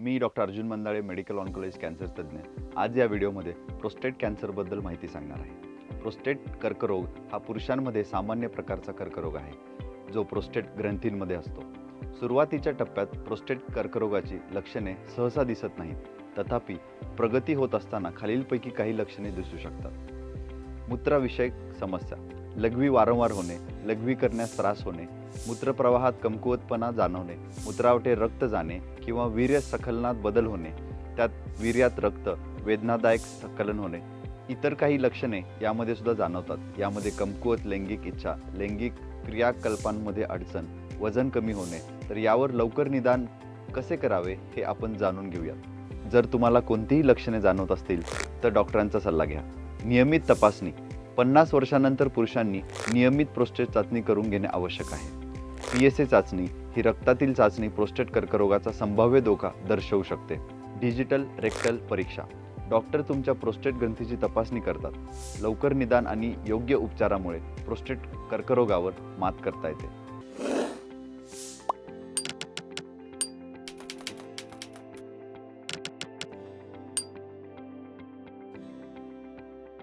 मी doctor Arjun Mandale medical oncology cancer तज्ज्ञ. आज या व्हिडिओमध्ये प्रोस्टेट कॅन्सरबद्दल माहिती सांगणार आहे. प्रोस्टेट कर्करोग हा पुरुषांमध्ये सामान्य प्रकारचा कर्करोग आहे जो प्रोस्टेट ग्रंथींमध्ये असतो. सुरुवातीच्या टप्प्यात प्रोस्टेट कर्करोगाची लक्षणे सहसा दिसत नाहीत. तथापि प्रगती होत असताना खालीलपैकी काही लक्षणे दिसू शकतात. मूत्राविषयक समस्या. लघवी वारंवार होणे लघवी करण्यास त्रास होणे मूत्रप्रवाहात कमकुवतपणा जाणवणे मूत्रावटे रक्त जाणे किंवा वीर्य सखलनात बदल होणे त्यात वीर्यात रक्त वेदनादायक सकलन होणे. इतर काही लक्षणे यामध्ये सुद्धा जाणवतात. यामध्ये कमकुवत लैंगिक इच्छा लैंगिक क्रियाकल्पांमध्ये अडचण वजन कमी होणे. तर यावर लवकर निदान कसे करावे हे आपण जाणून घेऊयात जर तुम्हाला कोणतीही लक्षणे जाणवत असतील तर डॉक्टरांचा सल्ला घ्या. नियमित तपासणी. पन्नास वर्षानंतर पुरुषांनी नियमित प्रोस्टेट चाचणी करून घेणे आवश्यक आहे. पी एस ए चाचणी ही रक्तातील चाचणी प्रोस्टेट कर्करोगाचा संभाव्य धोका दर्शवू शकते. डिजिटल रेक्टल परीक्षा. डॉक्टर तुमच्या प्रोस्टेट ग्रंथीची तपासणी करतात. लवकर निदान आणि योग्य उपचारामुळे प्रोस्टेट कर्करोगावर मात करता येते.